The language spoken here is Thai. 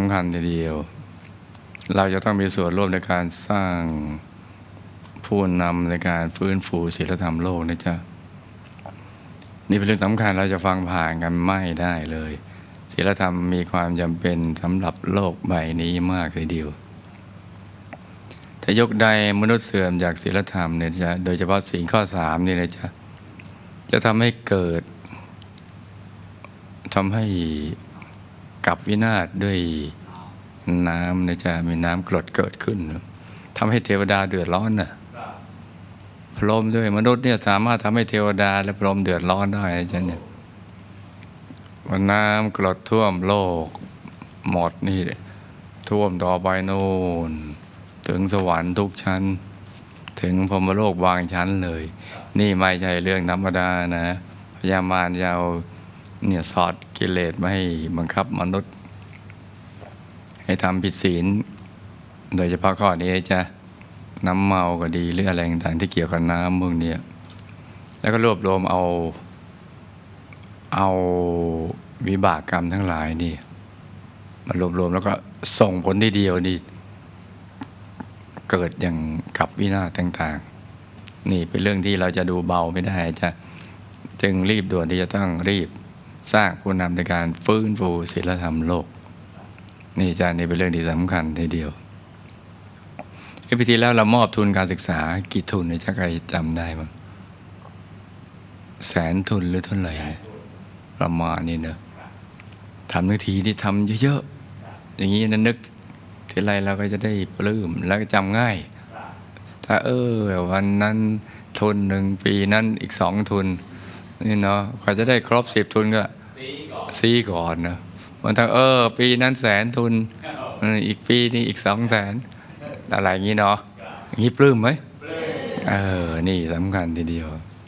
ำคัญทีเดียว เราจะต้องมีส่วนร่วมในการสร้างผู้นำในการฟื้นฟูศีลธรรมโลกนะจ๊ะนี่เป็นเรื่องสำคัญเราจะฟังผ่านกันไม่ได้เลยศีลธรรมมีความจำเป็นสำหรับโลกใบนี้มากทีเดียวถ้ายกใดมนุษย์เสื่อมจากศีลธรรมเนี่ยจะโดยเฉพาะสิ่งข้อสามนี่นะจ๊ะจะทำให้เกิดทำให้ กับวินาศด้วยน้ำนะจ๊ะมีน้ำกรดเกิดขึ้นทำให้เทวดาเดือดร้อนน่ะพรหมด้วยมนุษย์เนี่ยสามารถทำให้เทวดาและพรหมเดือดร้อนได้นะจ๊ะเนี่ยวันน้ำกรดท่วมโลกหมดนี่ท่วมต่อไปโน่นถึงสวรรค์ทุกชั้น ถึงพรมโลกบางชั้นเลย นี่ไม่ใช่เรื่องธรรมดานะพยามารยาว เนี่ยสอดกิเลสมาให้บังคับมนุษย์ ให้ทำผิดศีล โดยเฉพาะข้อนี้จะน้ำเมาก็ดีหรืออะไรต่างๆที่เกี่ยวกับน้ำพวกเนี้ยแล้วก็รวบรวมเอาเอาวิบากกรรมทั้งหลายนี่มารวบรวมแล้วก็ส่งผลที่เดียวนี่เกิดอย่างกับวินาศต่างๆ นี่เป็นเรื่องที่เราจะดูเบาไม่ได้จะจึงรีบด่วนที่จะต้องรีบ สร้างผู้นำในการฟื้นฟูศีลธรรมโลก นี่จะนี่เป็นเรื่องที่สำคัญทีเดียวเอพิธีแล้วเรามอบทุนการศึกษากี่ทุนเนี่ยจะใครจำได้มั้งแสนทุนหรือเท่าไหร่เนี่ยประมาณนี้เนอะทำทังทีที่ทำเยอะๆ อย่างนี้นะนึกทีไรเราก็จะได้ปลื้มแล้วก็จำง่าย ถ้าเออวันนั้นทุนหนึ่งปีนั้นอีกสองทุน นี่เนาะกว่าจะได้ครบสิบทุนก็ซีก่อนนะวันทั้งเออ ปีนั้นแสนทุนเอออีกปีนี้อีกสองแสนอะไรอย่างนี้เนาะอย่างนี้ปลื้มไหมเออ นี่สำคัญทีเดียว